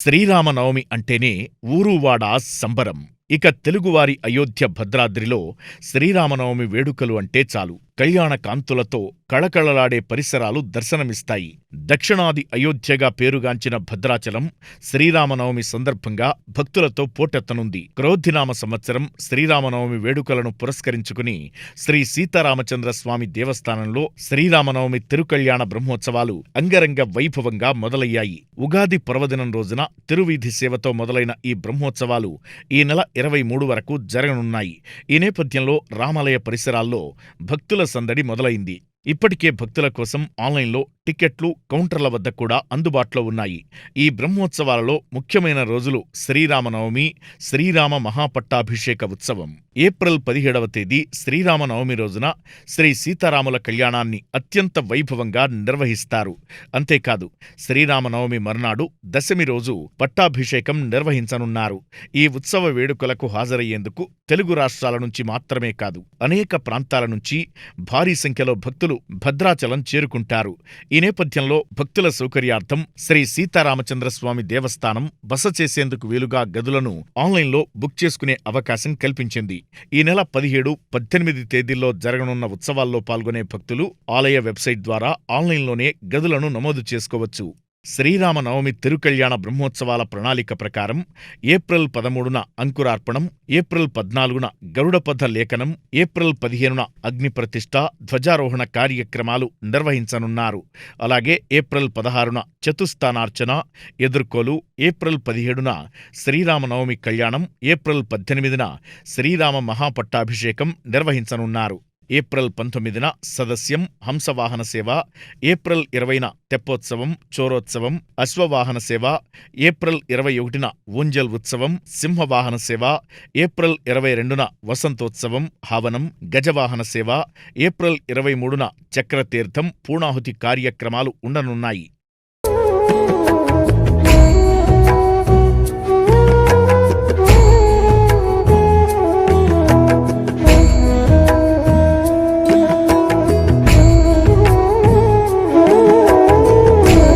శ్రీరామనవమి అంటేనే ఊరూవాడ సంబరం. ఇక తెలుగువారి అయోధ్య భద్రాద్రిలో శ్రీరామనవమి వేడుకలు అంటే చాలు. కళ్యాణ కాంతులతో కళకళలాడే పరిసరాలు దర్శనమిస్తాయి. దక్షిణాది అయోధ్యగా పేరుగాంచిన భద్రాచలం శ్రీరామనవమి సందర్భంగా భక్తులతో పోటెత్తనుంది. క్రోధినామ సంవత్సరం శ్రీరామనవమి వేడుకలను పురస్కరించుకుని శ్రీ సీతారామచంద్ర స్వామి దేవస్థానంలో శ్రీరామనవమి తిరుకళ్యాణ బ్రహ్మోత్సవాలు అంగరంగ వైభవంగా మొదలయ్యాయి. ఉగాది పర్వదినం రోజున తిరువీధి సేవతో మొదలైన ఈ బ్రహ్మోత్సవాలు ఈ నెల ఇరవై మూడు వరకు జరగనున్నాయి. ఈ నేపథ్యంలో రామాలయ పరిసరాల్లో భక్తుల సందడి మొదలైంది. ఇప్పటికే భక్తుల కోసం ఆన్లైన్లో టికెట్లు కౌంటర్ల వద్ద కూడా అందుబాటులో ఉన్నాయి. ఈ బ్రహ్మోత్సవాలలో ముఖ్యమైన రోజులు శ్రీరామనవమి శ్రీరామ మహాపట్టాభిషేక ఉత్సవం. ఏప్రిల్ పదిహేడవ తేదీ శ్రీరామనవమి రోజున శ్రీ సీతారాముల కళ్యాణాన్ని అత్యంత వైభవంగా నిర్వహిస్తారు. అంతేకాదు శ్రీరామనవమి మర్నాడు దశమి రోజు పట్టాభిషేకం నిర్వహించనున్నారు. ఈ ఉత్సవ వేడుకలకు హాజరయ్యేందుకు తెలుగు రాష్ట్రాల నుంచి మాత్రమే కాదు అనేక ప్రాంతాల నుంచి భారీ సంఖ్యలో భక్తులు భద్రాచలం చేరుకుంటారు. ఈ నేపథ్యంలో భక్తుల సౌకర్యార్థం శ్రీ సీతారామచంద్రస్వామి దేవస్థానం బస చేసేందుకు వీలుగా గదులను ఆన్లైన్లో బుక్ చేసుకునే అవకాశం కల్పించింది. ఈ నెల పదిహేడు పద్దెనిమిది తేదీల్లో జరగనున్న ఉత్సవాల్లో పాల్గొనే భక్తులు ఆలయ వెబ్సైట్ ద్వారా ఆన్లైన్లోనే గదులను నమోదు చేసుకోవచ్చు. శ్రీరామనవమి తిరుకళ్యాణ బ్రహ్మోత్సవాల ప్రణాళిక ప్రకారం ఏప్రిల్ పదమూడున అంకురార్పణం ఏప్రిల్ పద్నాలుగున గరుడపథ లేఖనం ఏప్రిల్ పదిహేనున అగ్నిప్రతిష్ఠ ధ్వజారోహణ కార్యక్రమాలు నిర్వహించనున్నారు. అలాగే ఏప్రిల్ పదహారున చతుస్థానార్చన ఎదుర్కోలు ఏప్రిల్ పదిహేడున శ్రీరామనవమి కళ్యాణం ఏప్రిల్ పద్దెనిమిదిన శ్రీరామ మహాపట్టాభిషేకం నిర్వహించనున్నారు. ఏప్రిల్ పంతొమ్మిదిన సదస్యం హంసవాహన సేవ ఏప్రిల్ ఇరవైన తెప్పోత్సవం చోరోత్సవం అశ్వవాహన సేవ ఏప్రిల్ ఇరవై ఒకటిన ఊంజల్ ఉత్సవం సింహవాహన సేవ ఏప్రిల్ ఇరవై రెండున వసంతోత్సవం హావనం గజవాహన సేవ ఏప్రిల్ ఇరవై మూడున చక్రతీర్థం పూర్ణాహుతి కార్యక్రమాలు ఉండనున్నాయి.